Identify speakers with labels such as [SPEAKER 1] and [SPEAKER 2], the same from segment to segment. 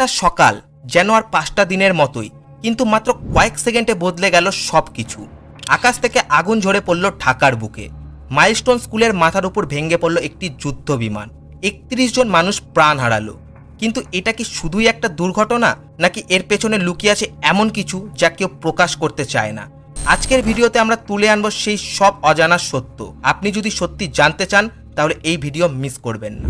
[SPEAKER 1] একটা সকাল, যেন আর পাঁচটা দিনের মতোই, কিন্তু মাত্র কয়েক সেকেন্ডে বদলে গেল সব কিছু আকাশ থেকে আগুন ঝরে পড়ল ঢাকার বুকে। মাইলস্টোন স্কুলের মাথার উপর ভেঙে পড়ল একটি যুদ্ধ বিমান। একত্রিশ জন মানুষ প্রাণ হারালো। কিন্তু এটা কি শুধুই একটা দুর্ঘটনা, নাকি এর পেছনে লুকিয়ে আছে এমন কিছু যা কেউ প্রকাশ করতে চায় না? আজকের ভিডিওতে আমরা তুলে আনব সেই সব অজানা সত্য। আপনি যদি সত্যি জানতে চান, তাহলে এই ভিডিও মিস করবেন না।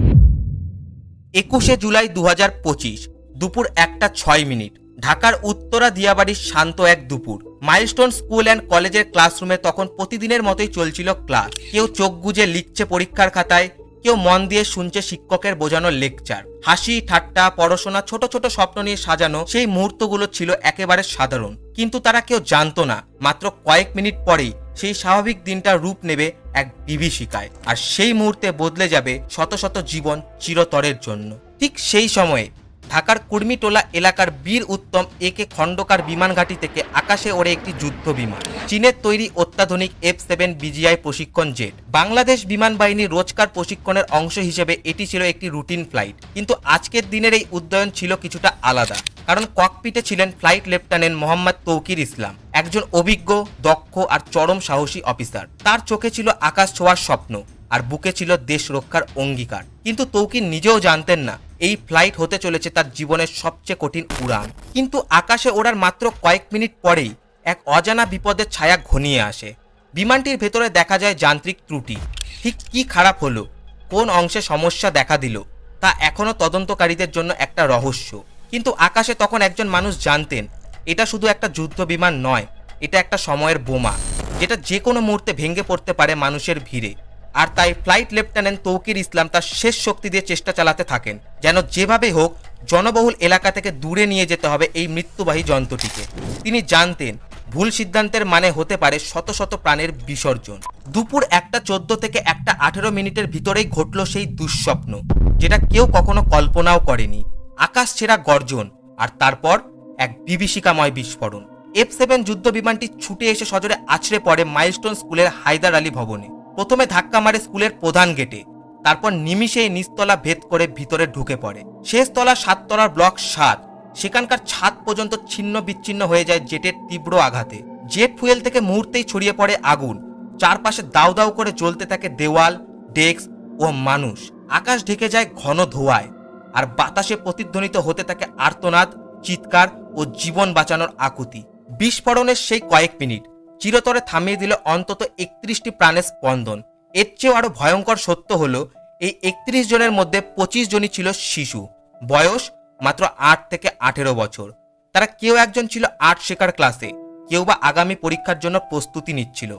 [SPEAKER 1] একুশে জুলাই দু হাজার পঁচিশ দুপুর একটা ছয় মিনিট। ঢাকার উত্তরা দিয়াবাড়ির শান্ত এক দুপুর। মাইলস্টোন স্কুল অ্যান্ড কলেজের ক্লাসরুমে তখন প্রতিদিনের মতোই চলছিল ক্লাস। কেউ চোখ গুজে লিখছে পরীক্ষার খাতায়, কেউ মন দিয়ে শুনছে শিক্ষকের বোঝানো লেকচার। হাসি, ঠাট্টা, পড়াশোনা, ছোট ছোট স্বপ্ন নিয়ে সাজানো, সেই মুহূর্তগুলো ছিল একেবারে সাধারণ। কিন্তু তারা কেউ জানতো না, মাত্র কয়েক মিনিট পরেই সেই স্বাভাবিক দিনটা রূপ নেবে এক বিভীষিকায়। আর সেই মুহূর্তে বদলে যাবে শত শত জীবন চিরতরের জন্য। ঠিক সেই সময়ে ঢাকার কুর্মিটোলা এলাকার বীর উত্তম একে খণ্ডকার বিমান ঘাঁটি থেকে আকাশে ওড়ে একটি যুদ্ধ বিমান। চীনের তৈরি অত্যাধুনিক এফ সেভেন বিজিআই প্রশিক্ষণ জেট। বাংলাদেশ বিমান বাহিনীর রোজকার প্রশিক্ষণের অংশ হিসেবে এটি ছিল একটি রুটিন ফ্লাইট। কিন্তু আজকের দিনের এই উদ্যয়ন ছিল কিছুটা আলাদা। কারণ ককপিটে ছিলেন ফ্লাইট লেফটেন্যান্ট মোহাম্মদ তৌকির ইসলাম, একজন অভিজ্ঞ, দক্ষ আর চরম সাহসী অফিসার। তার চোখে ছিল আকাশ ছোঁয়ার স্বপ্ন, আর বুকে ছিল দেশ রক্ষার অঙ্গীকার। কিন্তু তৌকির নিজেও জানতেন না এই ফ্লাইট হতে চলেছে তার জীবনের সবচেয়ে কঠিন উড়ান। কিন্তু আকাশে ওড়ার মাত্র কয়েক মিনিট পরেই এক অজানা বিপদের ছায়া ঘনিয়ে আসে। বিমানটির ভেতরে দেখা যায় যান্ত্রিক ত্রুটি। ঠিক কি খারাপ হলো? কোন অংশে সমস্যা দেখা দিল? তা এখনও তদন্তকারীদের জন্য একটা রহস্য। কিন্তু আকাশে তখন একজন মানুষ জানতেন, এটা শুধু একটা যুদ্ধ বিমান নয়, এটা একটা সময়ের বোমা, যেটা যে কোনো মুহূর্তে ভেঙে পড়তে পারে মানুষের ভিড়ে। আর তাই ফ্লাইট লেফটেন্যান্ট তৌকির ইসলাম তার শেষ শক্তি দিয়ে চেষ্টা চালাতে থাকেন, যেন যেভাবে হোক জনবহুল এলাকা থেকে দূরে নিয়ে যেতে হবে এই মৃত্যুবাহী যন্ত্রটিকে। তিনি জানতেন, ভুল সিদ্ধান্তের মানে হতে পারে শত শত প্রাণের বিসর্জন। দুপুর একটা চোদ্দ থেকে একটা আঠেরো মিনিটের ভিতরেই ঘটল সেই দুঃস্বপ্ন, যেটা কেউ কখনো কল্পনাও করেনি। আকাশ ছেঁড়া গর্জন আর তারপর এক বিভীষিকাময় বিস্ফোরণ। এফ সেভেন যুদ্ধ বিমানটি ছুটে এসে সজরে আছড়ে পড়ে মাইলস্টোন স্কুলের হায়দার আলী ভবনে। প্রথমে ধাক্কা মারে স্কুলের প্রধান গেটে। তারপর নিমিষেই নিচতলা ভেদ করে ভিতরে ঢুকে পড়ে। শেষ তলা সাততলার ব্লক সাত। সেখানকার ছাদ পর্যন্ত ছিন্ন বিচ্ছিন্ন হয়ে যায় জেটের তীব্র আঘাতে। জেট ফুয়েল থেকে মুহূর্তেই ছড়িয়ে পড়ে আগুন। চারপাশে দাউ দাউ করে জ্বলতে থাকে দেওয়াল, ডেস্ক ও মানুষ। আকাশ ঢেকে যায় ঘন ধোঁয়ায়। আর বাতাসে প্রতিধ্বনিত হতে থাকে আর্তনাদ, চিৎকার ও জীবন বাঁচানোর আকুতি। বিস্ফোরণের সেই কয়েক মিনিট। চিরতরে থামিয়ে দিল অন্তত একত্রিশটি প্রাণের স্পন্দন। এর চেয়েও আরও ভয়ঙ্কর সত্য হলো, এই একত্রিশ জনের মধ্যে পঁচিশ জনই ছিল শিশু। বয়স মাত্র আট থেকে আঠেরো বছর। তারা কেউ একজন ছিল আর্ট শেখার ক্লাসে, কেউ বা আগামী পরীক্ষার জন্য প্রস্তুতি নিচ্ছিল।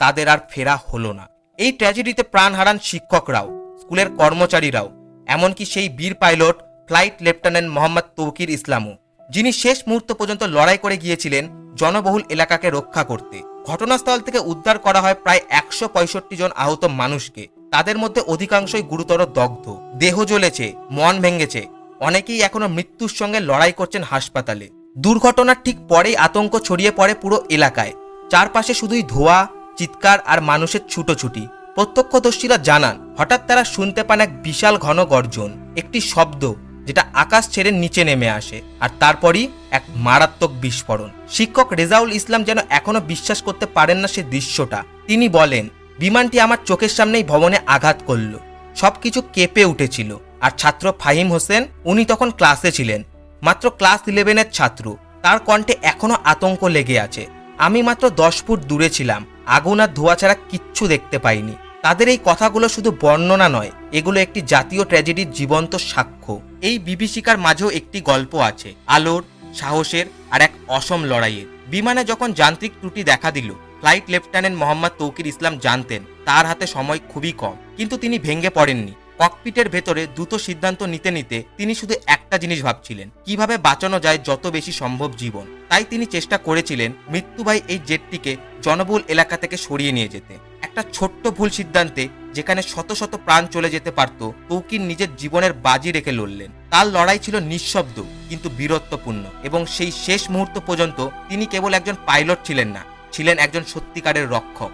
[SPEAKER 1] তাদের আর ফেরা হলো না। এই ট্র্যাজেডিতে প্রাণ হারান শিক্ষকরাও, স্কুলের কর্মচারীরাও, এমনকি সেই বীর pilot, flight lieutenant Mohammad Tauqir ইসলামও। যিনি শেষ মুহূর্ত পর্যন্ত লড়াই করে গিয়েছিলেন জনবহুল এলাকাকে রক্ষা করতে। ঘটনাস্থল থেকে উদ্ধার করা হয় প্রায় একশো পঁয়ষট্টি জন আহত মানুষকে। তাদের মধ্যে অধিকাংশই গুরুতর দগ্ধ। দেহ জ্বলেছে, মন ভেঙেছে। অনেকেই এখনও মৃত্যুর সঙ্গে লড়াই করছেন হাসপাতালে। দুর্ঘটনার ঠিক পরেই আতঙ্ক ছড়িয়ে পড়ে পুরো এলাকায়। চারপাশে শুধুই ধোঁয়া, চিৎকার আর মানুষের ছুটোছুটি। প্রত্যক্ষদর্শীরা জানান, হঠাৎ তারা শুনতে পান এক বিশাল ঘন গর্জন। একটি শব্দ যেটা আকাশ ছেড়ে নিচে নেমে আসে, আর তারপরই এক মারাত্মক বিস্ফোরণ। শিক্ষক রেজাউল ইসলাম যেন এখনও বিশ্বাস করতে পারেন না সে দৃশ্যটা। তিনি বলেন, বিমানটি আমার চোখের সামনেই ভবনে আঘাত করল। সবকিছু কেঁপে উঠেছিল। আর ছাত্র ফাহিম হোসেন, উনি তখন ক্লাসে ছিলেন। মাত্র ক্লাস ইলেভেনের ছাত্র। তার কণ্ঠে এখনও আতঙ্ক লেগে আছে। আমি মাত্র দশ ফুট দূরে ছিলাম। আগুন আর ধোঁয়া ছাড়া কিচ্ছু দেখতে পাইনি। তাদের এই কথাগুলো শুধু বর্ণনা নয়, এগুলো একটি জাতীয় ট্র্যাজেডির জীবন্ত সাক্ষ্য। এই বিভীষিকার মাঝেও একটি গল্প আছে, আলোর, সাহসের আর এক অসম লড়াইয়ের। বিমানে যখন যান্ত্রিক ত্রুটি দেখা দিল, ফ্লাইট লেফটেন্যান্ট মোহাম্মদ তৌকির ইসলাম জানতেন, তার হাতে সময় খুবই কম, কিন্তু তিনি ভেঙে পড়েননি। ককপিটের ভেতরে দ্রুত সিদ্ধান্ত নিতে নিতে তিনি শুধু একটা জিনিস ভাবছিলেন, কীভাবে বাঁচানো যায় যত বেশি সম্ভব জীবন। তাই তিনি চেষ্টা করেছিলেন মৃত্যুবাহী এই জেটটিকে জনবহুল এলাকা থেকে সরিয়ে নিয়ে যেতে। একটা ছোট্ট ভুল সিদ্ধান্তে যেখানে শত শত প্রাণ চলে যেতে পারত, তৌকির নিজের জীবনের বাজি রেখে লড়লেন। তার লড়াই ছিল নিঃশব্দ, কিন্তু বীরত্বপূর্ণ এবং সেই শেষ মুহূর্ত পর্যন্ত তিনি কেবল একজন পাইলট ছিলেন না, ছিলেন একজন সত্যিকারের রক্ষক।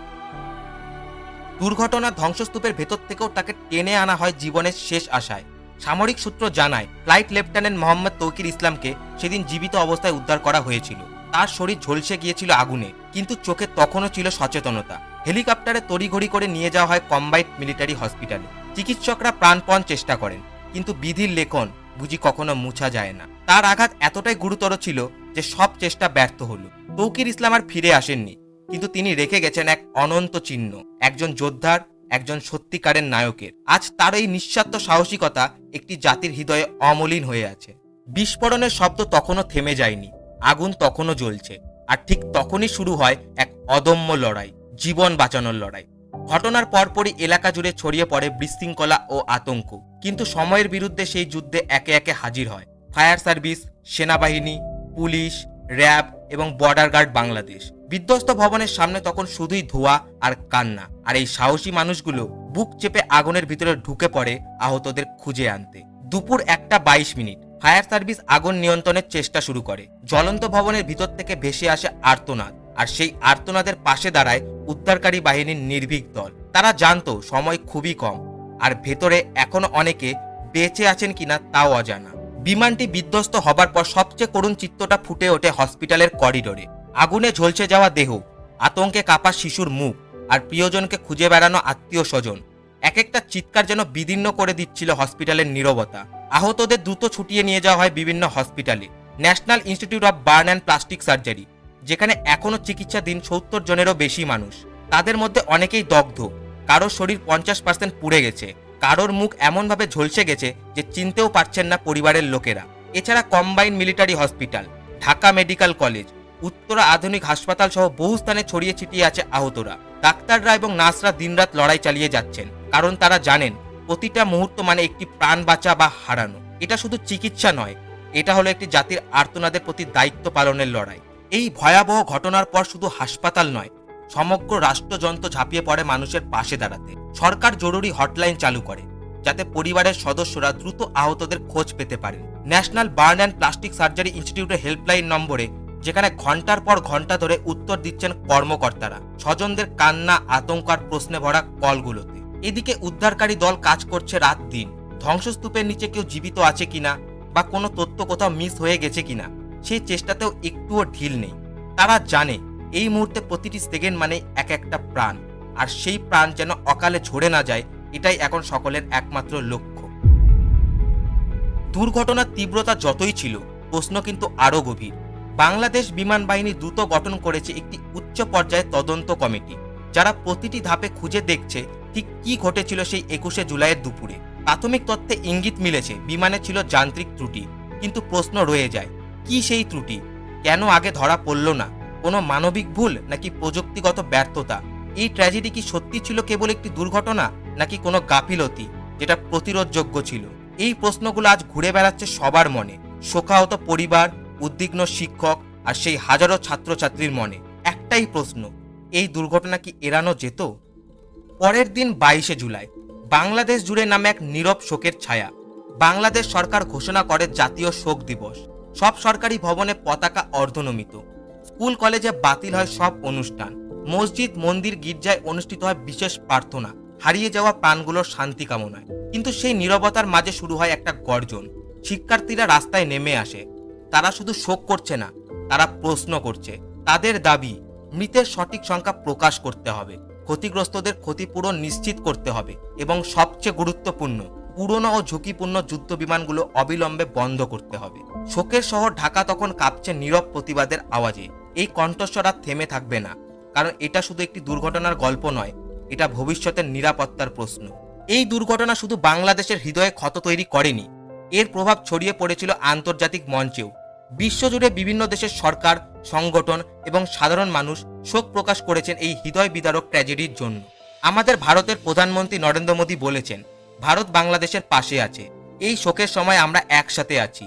[SPEAKER 1] দুর্ঘটনা ধ্বংসস্তূপের ভেতর থেকেও তাকে টেনে আনা হয় জীবনের শেষ আশায়। সামরিক সূত্র জানায়, ফ্লাইট লেফটেন্যান্ট মোহাম্মদ তৌকির ইসলামকে সেদিন জীবিত অবস্থায় উদ্ধার করা হয়েছিল। তার শরীর ঝলসে গিয়েছিল আগুনে, কিন্তু চোখে তখনও ছিল সচেতনতা। হেলিকপ্টারে তড়িঘড়ি করে নিয়ে যাওয়া হয় কম্বাইন্ড মিলিটারি হসপিটালে। চিকিৎসকরা প্রাণপণ চেষ্টা করেন, কিন্তু বিধির লেখন বুঝি কখনো মুছা যায় না। তার আঘাত এতটাই গুরুতর ছিল যে সব চেষ্টা ব্যর্থ হলো। তৌকির ইসলাম আর ফিরে আসেননি। কিন্তু তিনি রেখে গেছেন এক অনন্ত চিহ্ন, একজন যোদ্ধার, একজন সত্যিকারের নায়কের। আজ তার এই নিঃস্বার্থ সাহসিকতা একটি জাতির হৃদয়ে অমলিন হয়ে আছে। বিস্ফোরণের শব্দ তখনও থেমে যায়নি, আগুন তখনও জ্বলছে, আর ঠিক তখনই শুরু হয় এক অদম্য লড়াই, জীবন বাঁচানোর লড়াই। ঘটনার পরপরই এলাকা জুড়ে ছড়িয়ে পড়ে বিশৃঙ্খলা ও আতঙ্ক, কিন্তু সময়ের বিরুদ্ধে সেই যুদ্ধে একে একে হাজির হয়। ফায়ার সার্ভিস, সেনাবাহিনী, পুলিশ, র্যাব এবং বর্ডার গার্ড বাংলাদেশ। বিধ্বস্ত ভবনের সামনে তখন শুধুই ধোঁয়া আর কান্না। আর এই সাহসী মানুষগুলো বুক চেপে আগুনের ভিতরে ঢুকে পড়ে আহতদের খুঁজে আনতে। দুপুর একটা বাইশ মিনিট। ফায়ার সার্ভিস আগুন নিয়ন্ত্রণের চেষ্টা শুরু করে। জ্বলন্ত ভবনের ভিতর থেকে ভেসে আসে আর্তনাদ। আর সেই আর্তনাদের পাশে দাঁড়ায় উদ্ধারকারী বাহিনীর নির্ভীক দল। তারা জানতো সময় খুবই কম। আর ভেতরে এখনও অনেকে বেঁচে আছেন কিনা তাও অজানা। বিমানটি বিধ্বস্ত হবার পর সবচেয়ে করুণ চিত্রটা ফুটে ওঠে হসপিটালের করিডোরে। আগুনে ঝলসে যাওয়া দেহ, আতঙ্কে কাপা শিশুর মুখ, আর প্রিয়জনকে খুঁজে বেড়ানো আত্মীয় স্বজন। এক একটা চিৎকার যেন বিদীর্ণ করে দিচ্ছিল হসপিটালের নীরবতা। আহতদের দ্রুত ছুটিয়ে নিয়ে যাওয়া হয় বিভিন্ন হসপিটালে। National institute of burn and plastic surgery, যেখানে এখনও চিকিৎসাধীন সত্তর জনেরও বেশি মানুষ। তাদের মধ্যে অনেকেই দগ্ধ। কারোর শরীর পঞ্চাশ পার্সেন্ট পুড়ে গেছে। কারোর মুখ এমনভাবে ঝলসে গেছে যে চিনতেও পারছেন না পরিবারের লোকেরা। এছাড়া combined military hospital, Dhaka medical college Uttara আধুনিক হাসপাতাল সহ বহু স্থানে ছড়িয়ে ছিটিয়ে আছে আহতরা। ডাক্তাররা এবং নার্সরা দিনরাত লড়াই চালিয়ে যাচ্ছেন, কারণ তারা জানেন, প্রতিটা মুহূর্ত মানে একটি প্রাণ বাঁচা বা হারানো। এটা শুধু চিকিৎসা নয়, এটা হলো একটি জাতির আর্তনাদের প্রতি দায়িত্ব পালনের লড়াই। এই ভয়াবহ ঘটনার পর শুধু হাসপাতাল নয়, সমগ্র রাষ্ট্রযন্ত্র ঝাঁপিয়ে পড়ে মানুষের পাশে দাঁড়াতে। সরকার জরুরি হটলাইন চালু করে, যাতে পরিবারের সদস্যরা দ্রুত আহতদের খোঁজ পেতে পারেন। National burn and plastic surgery ইনস্টিটিউটের হেল্পলাইন নম্বরে যেখানে ঘণ্টার পর ঘণ্টা ধরে উত্তর দিচ্ছেন কর্মকর্তারা। স্বজনদের কান্না, আতঙ্ক আর প্রশ্নে ভরা কলগুলোতে। এদিকে উদ্ধারকারী দল কাজ করছে রাত দিন। ধ্বংসস্তূপের নিচে কেউ জীবিত আছে কিনা বা কোনো তথ্য কোথাও মিস হয়ে গেছে কিনা, সেই চেষ্টাতেও একটুও ঢিল নেই। তারা জানে, এই মুহূর্তে প্রতিটি সেকেন্ড মানে এক একটা প্রাণ। আর সেই প্রাণ যেন অকালে ঝরে না যায়, এটাই এখন সকলের একমাত্র লক্ষ্য। দুর্ঘটনার তীব্রতা যতই ছিল, প্রশ্ন কিন্তু আরও গভীর। বাংলাদেশ বিমান বাহিনী দ্রুত গঠন করেছে একটি উচ্চ পর্যায়ের তদন্ত কমিটি, যারা প্রতিটি ধাপে খুঁজে দেখছে ঠিক কি ঘটেছিল সেই একুশে জুলাইয়ের দুপুরে। প্রাথমিক তথ্যে ইঙ্গিত মিলেছে, বিমানে ছিল যান্ত্রিক ত্রুটি, কিন্তু প্রশ্ন রয়ে যায়, কি সেই ত্রুটি? কেন আগে ধরা পড়ল না? কোনো মানবিক ভুল নাকি প্রযুক্তিগত ব্যর্থতা? এই ট্র্যাজেডি কি সত্যি ছিল কেবল একটি দুর্ঘটনা, নাকি কোনো গাফিলতি, যেটা প্রতিরোধযোগ্য ছিল? এই প্রশ্নগুলো আজ ঘুরে বেড়াচ্ছে সবার মনে। শোকাহত পরিবার উদ্বিগ্ন শিক্ষক আর সেই হাজারো ছাত্রছাত্রীর মনে। একটাই প্রশ্ন, এই দুর্ঘটনা কি এড়ানো যেত? পরের দিন বাইশে জুলাই, বাংলাদেশ জুড়ে নামে এক নীরব শোকের ছায়া। বাংলাদেশ সরকার ঘোষণা করে জাতীয় শোক দিবস। সব সরকারি ভবনে পতাকা অর্ধনমিত। স্কুল কলেজে বাতিল হয় সব অনুষ্ঠান। মসজিদ, মন্দির, গির্জায় অনুষ্ঠিত হয় বিশেষ প্রার্থনা। হারিয়ে যাওয়া প্রাণগুলোর শান্তি কামনায়। কিন্তু সেই নীরবতার মাঝে শুরু হয় একটা গর্জন। শিক্ষার্থীরা রাস্তায় নেমে আসে। তারা শুধু শোক করছে না, তারা প্রশ্ন করছে। তাদের দাবি, মৃতের সঠিক সংখ্যা প্রকাশ করতে হবে, ক্ষতিগ্রস্তদের ক্ষতিপূরণ নিশ্চিত করতে হবে এবং সবচেয়ে গুরুত্বপূর্ণ, পুরনো ও ঝুঁকিপূর্ণ যুদ্ধ বিমানগুলো অবিলম্বে বন্ধ করতে হবে। শোকের শহর ঢাকা তখন কাঁপছে নীরব প্রতিবাদের আওয়াজে। এই কণ্ঠস্বর আর থেমে থাকবে না, কারণ এটা শুধু একটি দুর্ঘটনার গল্প নয়, এটা ভবিষ্যতের নিরাপত্তার প্রশ্ন। এই দুর্ঘটনা শুধু বাংলাদেশের হৃদয়ে ক্ষত তৈরি করেনি, এর প্রভাব ছড়িয়ে পড়েছিল আন্তর্জাতিক মঞ্চেও। বিশ্বজুড়ে বিভিন্ন দেশের সরকার, সংগঠন এবং সাধারণ মানুষ শোক প্রকাশ করেছেন এই হৃদয় বিদারক ট্র্যাজেডির জন্য। আমাদের ভারতের প্রধানমন্ত্রী নরেন্দ্র মোদী বলেছেন, ভারত বাংলাদেশের পাশে আছে। এই শোকের সময় আমরা একসাথে আছি।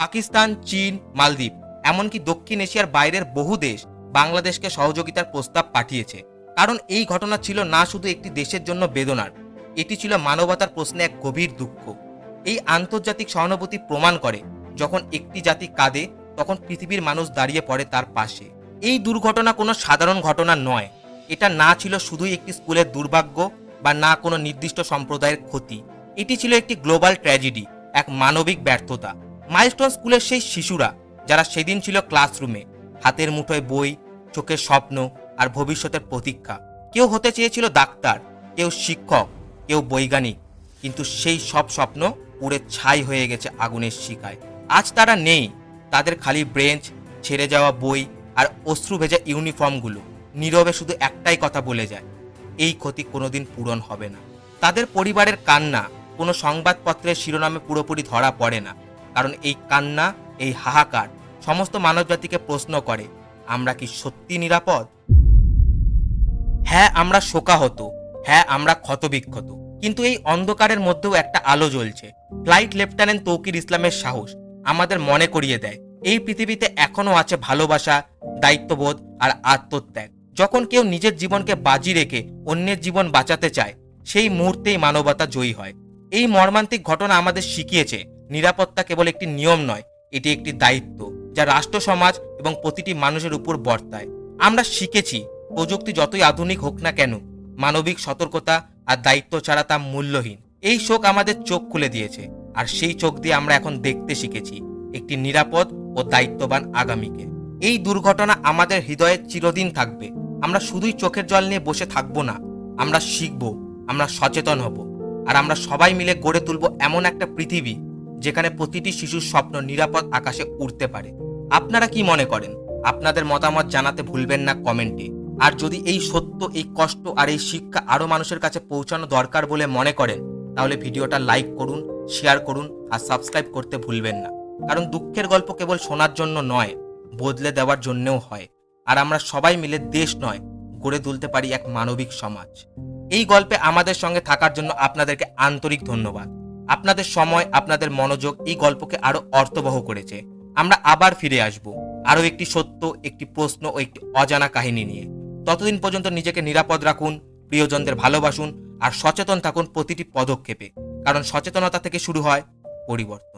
[SPEAKER 1] পাকিস্তান, চীন, মালদ্বীপ, এমনকি দক্ষিণ এশিয়ার বাইরের বহু দেশ বাংলাদেশকে সহযোগিতার প্রস্তাব পাঠিয়েছে। কারণ এই ঘটনা ছিল না শুধু একটি দেশের জন্য বেদনার, এটি ছিল মানবতার প্রশ্নে এক গভীর দুঃখ। এই আন্তর্জাতিক সহানুভূতি প্রমাণ করে যখন একটি জাতি কাঁদে, তখন পৃথিবীর মানুষ দাঁড়িয়ে পড়ে তার পাশে। এই দুর্ঘটনা কোনো সাধারণ ঘটনা নয়। এটা না ছিল শুধুই একটি স্কুলের দুর্ভাগ্য বা না কোনো নির্দিষ্ট সম্প্রদায়ের ক্ষতি। এটি ছিল একটি গ্লোবাল ট্র্যাজেডি, এক মানবিক ব্যর্থতা। মাইলস্টোন স্কুলের সেই শিশুরা, যারা সেদিন ছিল ক্লাসরুমে, হাতের মুঠোয় বই, চোখের স্বপ্ন আর ভবিষ্যতের প্রতীক্ষা। কেউ হতে চেয়েছিল ডাক্তার, কেউ শিক্ষক, কেউ বৈজ্ঞানিক, কিন্তু সেই সব স্বপ্ন পুড়ে ছাই হয়ে গেছে আগুনের শিকায় আজ তারা নেই। তাদের খালি ব্রেঞ্চ, ছেড়ে যাওয়া বই আর অশ্রু ভেজা ইউনিফর্মগুলো। নীরবে শুধু একটাই কথা বলে যায়, এই ক্ষতি কোনোদিন পূরণ হবে না। তাদের পরিবারের কান্না, কোনো সংবাদপত্রের শিরোনামে পুরোপুরি ধরা পড়ে না, কারণ এই কান্না, এই হাহাকার সমস্ত মানবজাতিকে প্রশ্ন করে, আমরা কি সত্যি নিরাপদ? হ্যাঁ আমরা শোকাহত। হ্যাঁ আমরা ক্ষতবিক্ষত। কিন্তু এই অন্ধকারের মধ্যেও একটা আলো জ্বলছে। ফ্লাইট লেফটেন্যান্ট তৌকির ইসলামের সাহস আমাদের মনে করিয়ে দেয়। এই পৃথিবীতে এখনও আছে ভালোবাসা, দায়িত্ববোধ আর আত্মত্যাগ। যখন কেউ নিজের জীবনকে বাজি রেখে অন্যের জীবন বাঁচাতে চায়, সেই মুহূর্তেই মানবতা জয়ী হয়। এই মর্মান্তিক ঘটনা আমাদের শিখিয়েছে, নিরাপত্তা কেবল একটি নিয়ম নয়, এটি একটি দায়িত্ব, যা রাষ্ট্র, সমাজ এবং প্রতিটি মানুষের উপর বর্তায়। আমরা শিখেছি, প্রযুক্তি যতই আধুনিক হোক না কেন, মানবিক সতর্কতা আর দায়িত্ব ছাড়া তা মূল্যহীন। এই শোক আমাদের চোখ খুলে দিয়েছে। আর সেই চোখ দিয়ে আমরা এখন দেখতে শিখেছি একটি নিরাপদ ও দায়িত্ববান আগামীকে। এই দুর্ঘটনা আমাদের হৃদয়ে চিরদিন থাকবে। আমরা শুধুই চোখের জল নিয়ে বসে থাকব না। আমরা শিখব, আমরা সচেতন হব। আর আমরা সবাই মিলে গড়ে তুলব এমন একটা পৃথিবী যেখানে প্রতিটি শিশুর স্বপ্ন নিরাপদ আকাশে উড়তে পারে। আপনারা কি মনে করেন? আপনাদের মতামত জানাতে ভুলবেন না কমেন্টে। আর যদি এই সত্য, এই কষ্ট আর এই শিক্ষা আরও মানুষের কাছে পৌঁছানো দরকার বলে মনে করেন তাহলে ভিডিওটা লাইক করুন, শেয়ার করুন আর সাবস্ক্রাইব করতে ভুলবেন না। কারণ দুঃখের গল্প কেবল শোনার জন্য নয়, বদলে দেওয়ার জন্যও হয়। আর আমরা সবাই মিলে দেশ নয়, গড়ে তুলতে পারি এক মানবিক সমাজ। এই গল্পে আমাদের সঙ্গে থাকার জন্য আপনাদেরকে আন্তরিক ধন্যবাদ। আপনাদের সময়, আপনাদের মনোযোগ এই গল্পকে আরও অর্থবহ করেছে। আমরা আবার ফিরে আসব আরও একটি সত্য, একটি প্রশ্ন ও একটি অজানা কাহিনী নিয়ে। ততদিন পর্যন্ত নিজেকে নিরাপদ রাখুন, প্রিয়জনদের ভালোবাসুন আর সচেতন থাকুন প্রতিটি পদক্ষেপে কারণ সচেতনতা থেকে শুরু হয় পরিবর্তন।